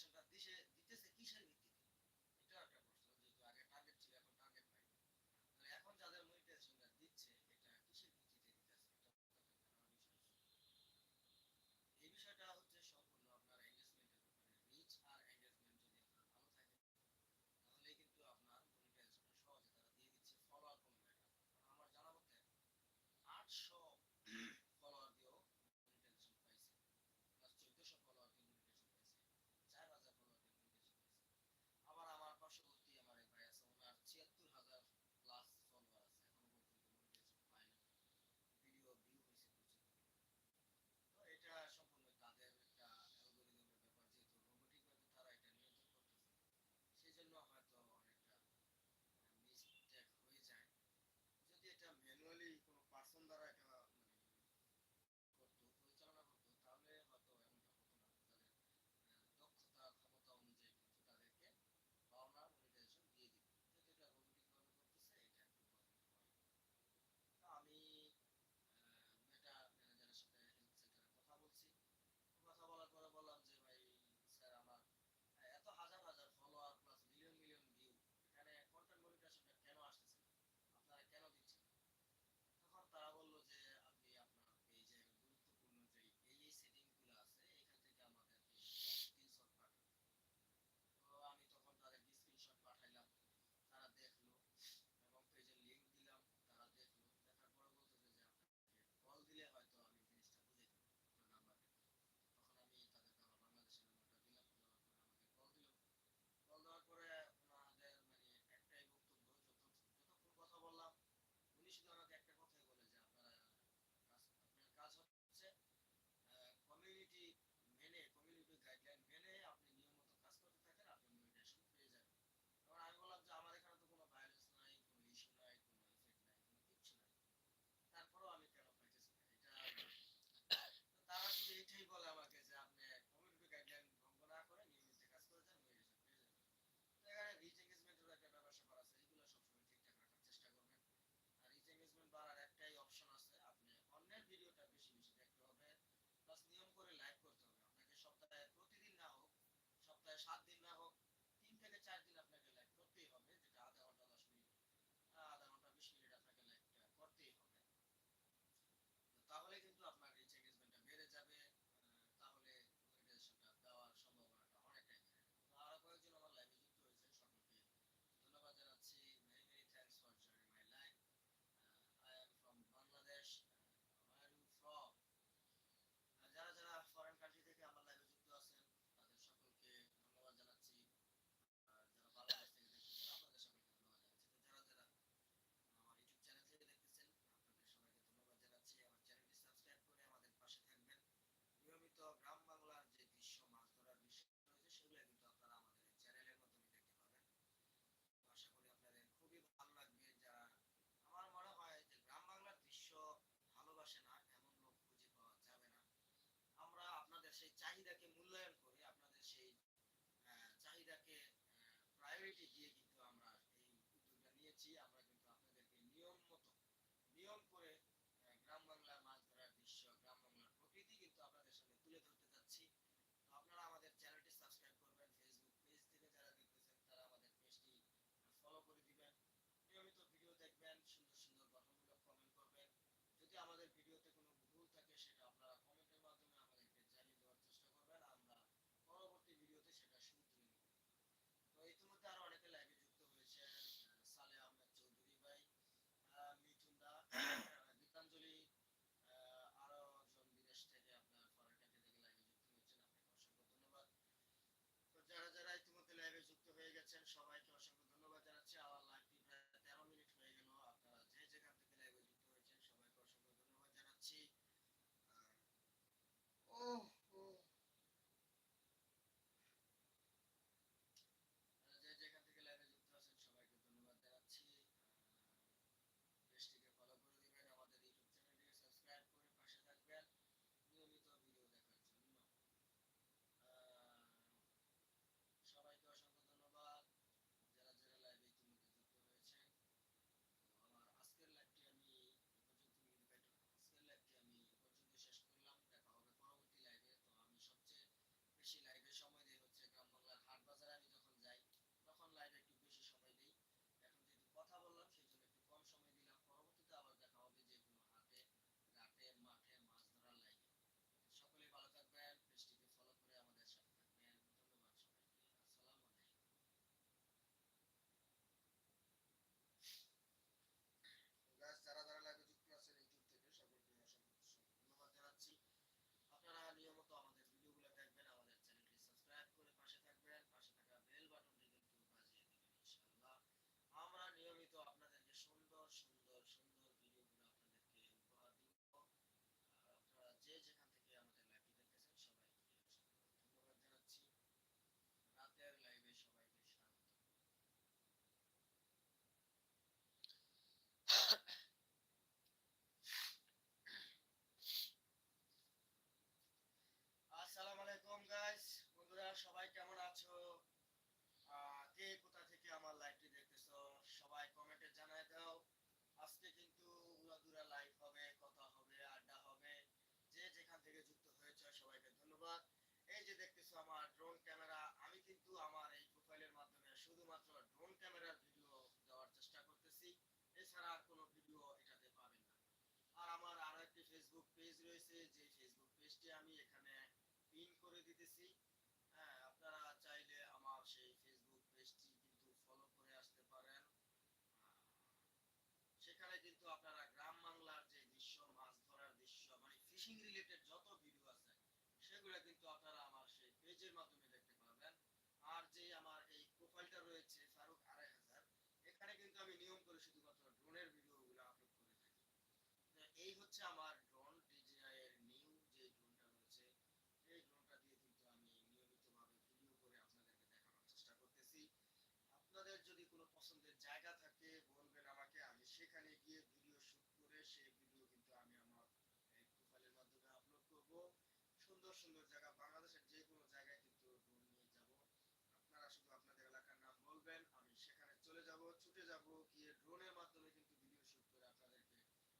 নির্দেশনা দিতেছে কিসের ভিত্তিতে? সাত দিন সেই চাহিদাকে মূল্যায়ন করে আপনাদের সেই চাহিদাকে প্রায়োরিটি দিয়ে কিন্তু আমরা এই উদ্যোগটা নিয়েছি। আমরা কিন্তু আপনাদেরকে নিয়ম মতো, নিয়ম করে দেখতেছো আমার ড্রোন ক্যামেরা আমি কিন্তু আমার এই প্রোফাইলের মাধ্যমে শুধুমাত্র ড্রোন ক্যামেরার ভিডিও দেওয়ার চেষ্টা করতেছি। এছাড়া আর কোনো ভিডিও এটাতে পাবেন না। আর আমার আরও একটি ফেসবুক পেজ রয়েছে, যে ফেসবুক পেজটি আমি এখানে পিন করে দিতেছি। হ্যাঁ আপনারা চাইলে আমার সেই ফেসবুক পেজটি কিন্তু ফলো করে আসতে পারেন। সেখানে কিন্তু আপনারা গ্রাম বাংলার যে দৃশ্য, মাছ ধরার দৃশ্য মানে ফিশিং রিলেটেড যত ভিডিও সেগুলো কিন্তু আপনারা আমার সেই পেজের মাধ্যমে দেখতে পারবেন। আর যে আমার এই প্রোফাইলটা রয়েছে, ফারুক আড়াই হাজার, এখানে কিন্তু আমি নিয়ম করে শুধুমাত্র ড্রোনের ভিডিওগুলো আপলোড করে থাকি। এই হচ্ছে আমার ড্রোন ডিজিআই এর নিউ যে ড্রোনটা রয়েছে, এই ড্রোনটা দিয়ে কিন্তু আমি নিয়মিতভাবে ভিডিও করে আপনাদেরকে দেখানোর চেষ্টা করতেছি। আপনাদের যদি কোনো পছন্দের জায়গা থাকে, বলবেন আমাকে, আমি সেখানে গিয়ে ভিডিও শুট করে সেই ভিডিও কিন্তু আমি আমার প্রোফাইলের মাধ্যমে আপলোড করব। সুন্দর জায়গা। বাংলাদেশের যে কোনো জায়গায় কিন্তু নিয়ে যাব। আপনারা শুধু আপনাদের এলাকার নাম বলবেন, আমি সেখানে চলে যাব, ছুটে যাব, গিয়ে ড্রোনের মাধ্যমে কিন্তু ভিডিও শুট করে আপনাদেরকে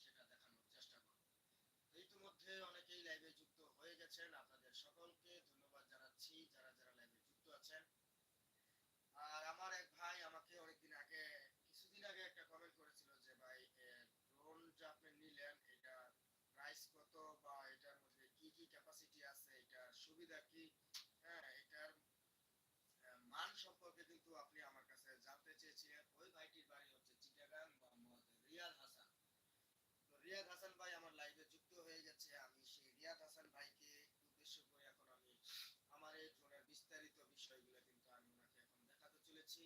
সেটা দেখানোর চেষ্টা করব। ইতিমধ্যে অনেকেই লাইভে যুক্ত হয়ে গেছেন। আপনাদের সকলকে ধন্যবাদ জানাচ্ছি। যারা যারা লাইভে যুক্ত আছেন আর আমার এক ভাই আমাকে অনেকদিন আগে কিছুদিন আগে একটা কমেন্ট করেছিল যে ভাই ড্রোন যে আপনি নিলেন এটা প্রাইস কত বা এটার মধ্যে কি কি ক্যাপাসিটি আছে এটার সুবিধা কি? হ্যাঁ এটার মান সম্পর্কে কিন্তু আপনি আমার কাছে জানতে চেয়েছিলেন। ওই ভাইটির বাড়ি হচ্ছে চিটাগাং মোহাম্মদ রিয়াদ হাসান। তো রিয়াদ হাসান ভাই আমার লাইভে যুক্ত হয়ে গেছে। আমি সেই রিয়াদ হাসান ভাইকে উদ্দেশ্য করে এখন আমি আমার এই ড্রোনের বিস্তারিত বিষয়গুলো কিন্তু আমি ওনাকে এখন দেখাতে চলেছি।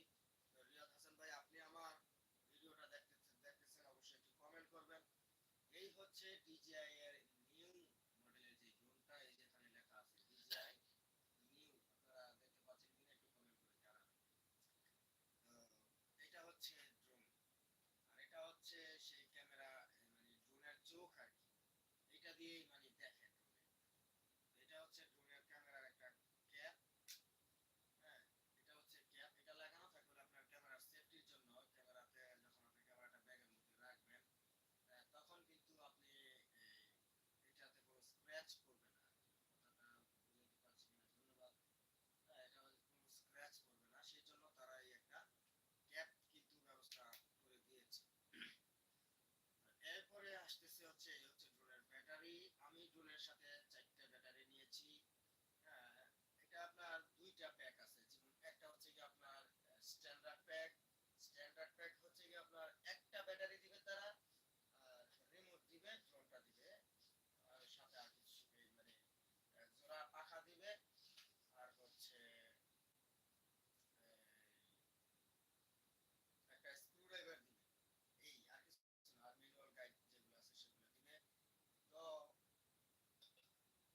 রিয়াদ হাসান ভাই, আপনি আমার ভিডিওটা দেখতেছেন দেখতেছেন, অবশ্যই একটু কমেন্ট করবেন। এই হচ্ছে ডিজিআই এর নিউ মডেলের যে ড্রোনটা এই যেখানে লেখা আছে ডিজিআই নিউ আপনারা দেখতে পাচ্ছেন কিনা একটু কমেন্ট করে জানাবেন তো এটা হচ্ছে ড্রোন আর এটা হচ্ছে সেই ক্যামেরা মানে ড্রোনের চোখ আর কি দিয়েই মানে দেখেন। এটা হচ্ছে ড্রোনের ক্যামেরার একটা ক্যাপ হ্যাঁ এটা হচ্ছে ক্যাপ এটা লাগানো থাকলে আপনার ক্যামেরার সেফটির জন্য ক্যামেরাতে যখন আপনি ক্যামেরাটা ব্যাগের মধ্যে রাখবেন আহ, তখন কিন্তু আপনি এই, এটাতে কোনো স্ক্র্যাচ করবে না কথাটা বুঝাতে পারছি কিনা ধন্যবাদ হ্যাঁ, এটা কোনো স্ক্র্যাচ করবে না সেই জন্য তারা এই একটা ক্যাপ কিন্তু ব্যবস্থা করে দিয়েছে এরপরে আসতেছে হচ্ছে এই হচ্ছে ড্রোনের ব্যাটারি আমি ড্রোনের সাথে চারটা ব্যাটারি নিয়েছি হ্যাঁ, এটা আপনার দুইটা প্যাক আছে যেমন একটা হচ্ছে কি আপনার স্ট্যান্ডার্ড প্যাক স্ট্যান্ডার্ড প্যাক হচ্ছে কি আপনার একটা ব্যাটারি দিবে তারা আর রিমোট দিবে ড্রোনটা দিবে আর সাথে আর কিছু এই মানে আহ, জোড়া পাখা দিবে আর হচ্ছে এই, একটা স্ক্রুড্রাইভার দিবে এই আর কিছু না আর ম্যানুয়াল গাইড যেগুলো আছে সেগুলো দিবে তো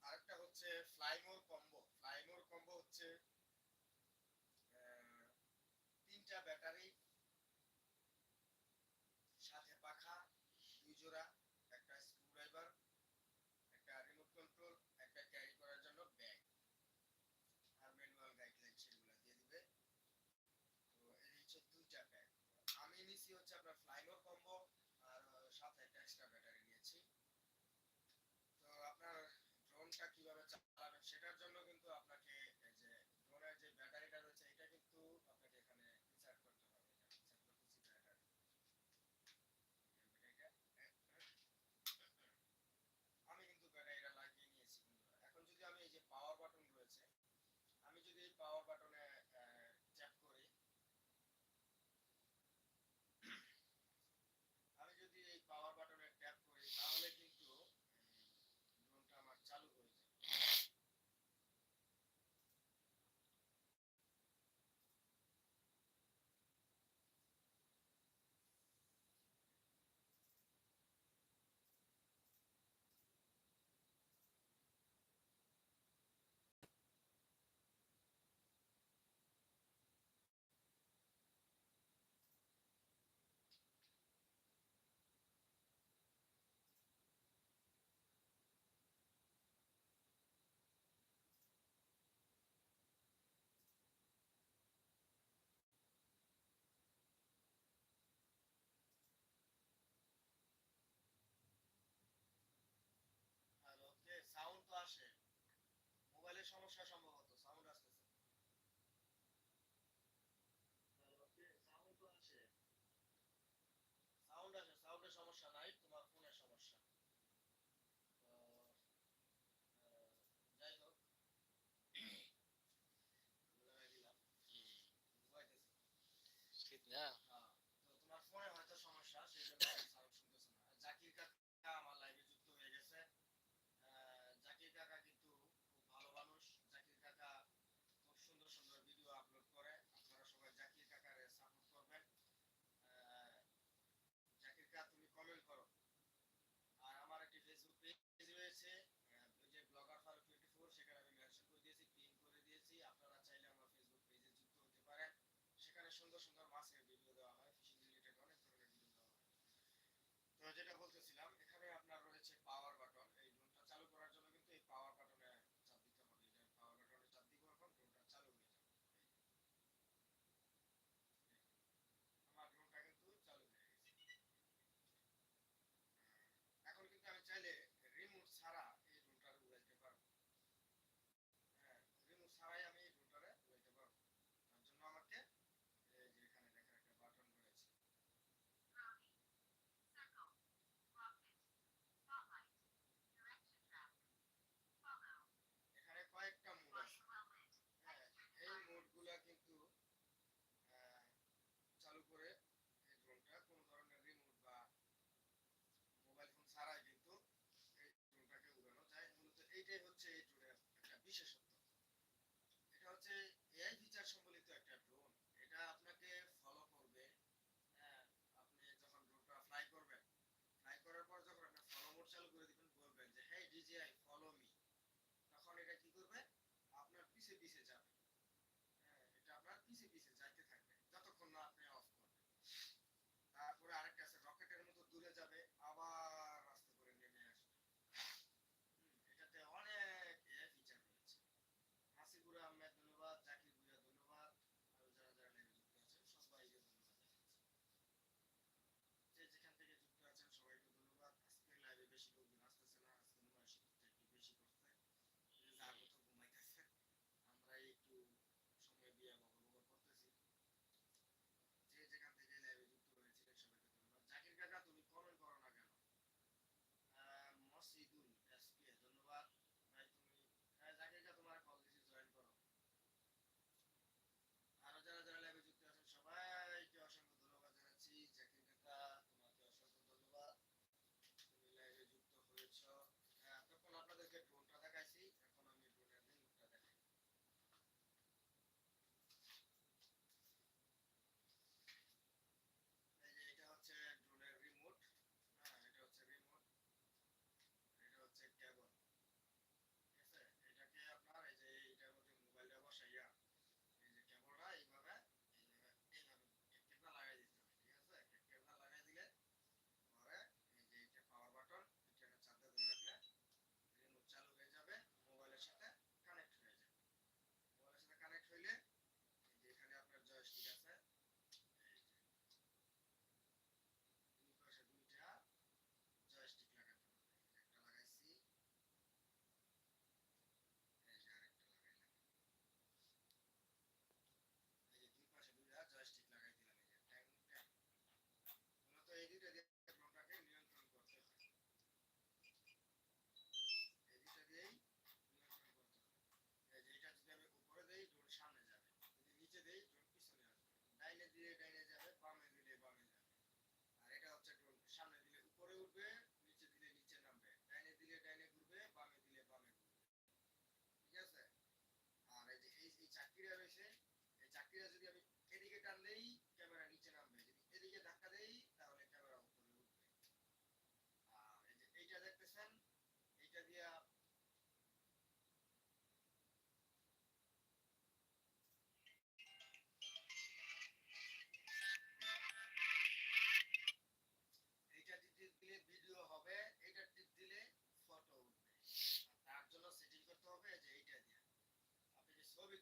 আরেকটা হচ্ছে ফ্লাইমোর কম্বো ফ্লাইমোর কম্বো হচ্ছে তিনটা ব্যাটারি সাথে পাখা দুই একটা স্ক্রুড্রাইভার একটা রিমোট কন্ট্রোল একটা ক্যারি করার জন্য ব্যাগ আর ম্যানুয়াল গাইডলাইন সেগুলো দিয়ে দিবে। তো এই হচ্ছে দুইটা ব্যাগ আমি নিছি হচ্ছে আপনার ফ্লাইমোর কম্বো আর, সাথে একটা এক্সট্রা ব্যাটারি নিয়েছি। Yeah. দিশে যাবে দিলে ডাইনে যাবে বামে দিলে বামে যাবে। আর এটা হচ্ছে সামনে দিলে উপরে উঠবে।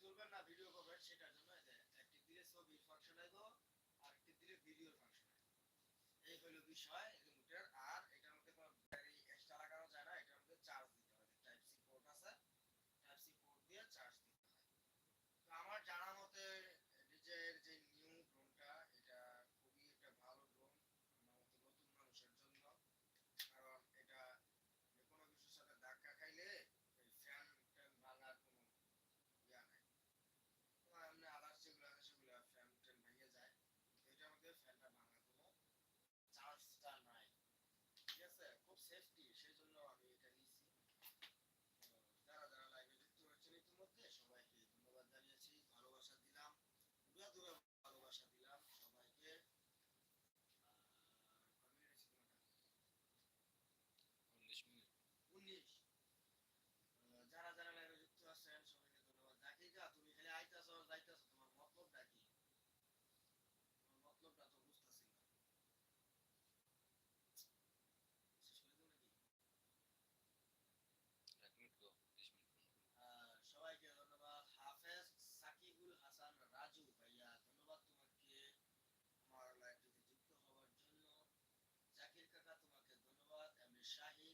তুলবেন না ভিডিও করবেন, সেটার জন্য একটি দিলে ছবির ফাংশন আইব আর একটি দিলে ভিডিওর ফাংশন এই হলো বিষয় আছে খুব সেফটি শাহিন